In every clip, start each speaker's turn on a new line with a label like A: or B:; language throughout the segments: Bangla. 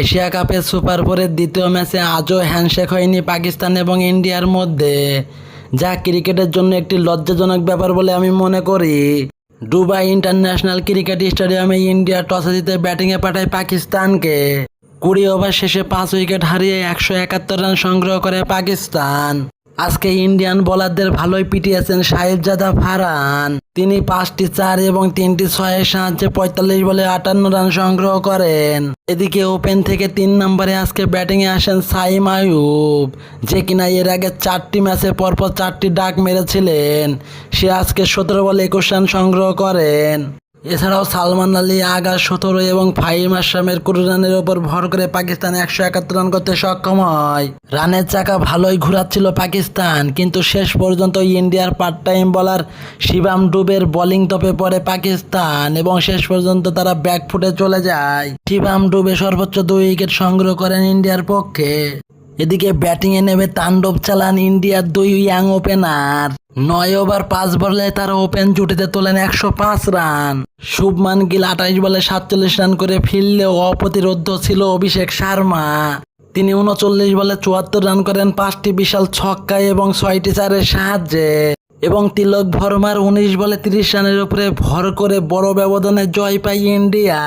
A: এশিয়া কাপের সুপার ফোরের দ্বিতীয় ম্যাচে আজও হ্যান্ডশেক হয়নি পাকিস্তান এবং ইন্ডিয়ার মধ্যে, যা ক্রিকেটের জন্য একটি লজ্জাজনক ব্যাপার বলে আমি মনে করি। দুবাই ইন্টারন্যাশনাল ক্রিকেট স্টেডিয়ামে ইন্ডিয়া টসে জিতে ব্যাটিংয়ে পাঠায় পাকিস্তানকে। কুড়ি ওভার শেষে পাঁচ উইকেট হারিয়ে একশো একাত্তর রান সংগ্রহ করে পাকিস্তান। আজকে ইন্ডিয়ান বোলারদের ভালোই পিটিয়েছেন সাহেবজাদা ফারান তিনি পাঁচটি চার এবং তিনটি ছয়ের সাহায্যে পঁয়তাল্লিশ বলে আটান্ন রান সংগ্রহ করেন। এদিকে ওপেন থেকে তিন নম্বরে আজকে ব্যাটিংয়ে আসেন সাইম আয়ুব যে কিনা এর আগে চারটি ম্যাচে পরপর চারটি ডাক মেরেছিলেন। সে আজকে সতেরো বলে একুশ রান সংগ্রহ করেন। এছাড়াও সালমান আলী, আগা, সতেরো এবং ফাহিম আসামের কুড়ি রানের ওপর ভর করে পাকিস্তান একশো একাত্তর রান করতে সক্ষম হয়। রানের চাকা ভালোই ঘুরাচ্ছিল পাকিস্তান, কিন্তু শেষ পর্যন্ত ইন্ডিয়ার পার্ট টাইম বলার শিবাম ডুবের বোলিং তপে পড়ে পাকিস্তান এবং শেষ পর্যন্ত তারা ব্যাক ফুটে চলে যায়। শিবাম ডুবে সর্বোচ্চ দুই উইকেট সংগ্রহ করেন ইন্ডিয়ার পক্ষে। এদিকে ব্যাটিংয়ে নেমে তাণ্ডব চালান ইন্ডিয়ার দুই ইয়াং ওপেনার নয় ওভার পাঁচ বলে তারা ওপেন জুটিতে তোলেন একশো পাঁচ রান। শুভমান গিল আঠাইশ বলে সাতচল্লিশ রান করে ফিরলেও অপ্রতিরোধ ছিল অভিষেক শর্মা। তিনি উনচল্লিশ বলে চুয়াত্তর রান করেন পাঁচটি বিশাল ছক্কায় এবং ছয়টি চারের সাহায্যে। এবং তিলক ভরমার উনিশ বলে তিরিশ রানের উপরে ভর করে বড় ব্যবধানে জয় পায় ইন্ডিয়া।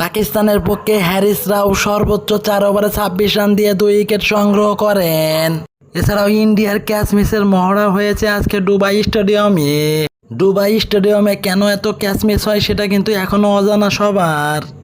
A: পাকিস্তানের পক্ষে হ্যারিস রাও সর্বোচ্চ চার ওভারে ছাব্বিশ রান দিয়ে দুই উইকেট সংগ্রহ করেন। এছাড়াও ইন্ডিয়ার ক্যাচ মিসের মহড়া হয়েছে আজকে দুবাই স্টেডিয়ামে। দুবাই স্টেডিয়ামে কেন এত ক্যাচ মিস হয় সেটা কিন্তু এখনও অজানা সবার।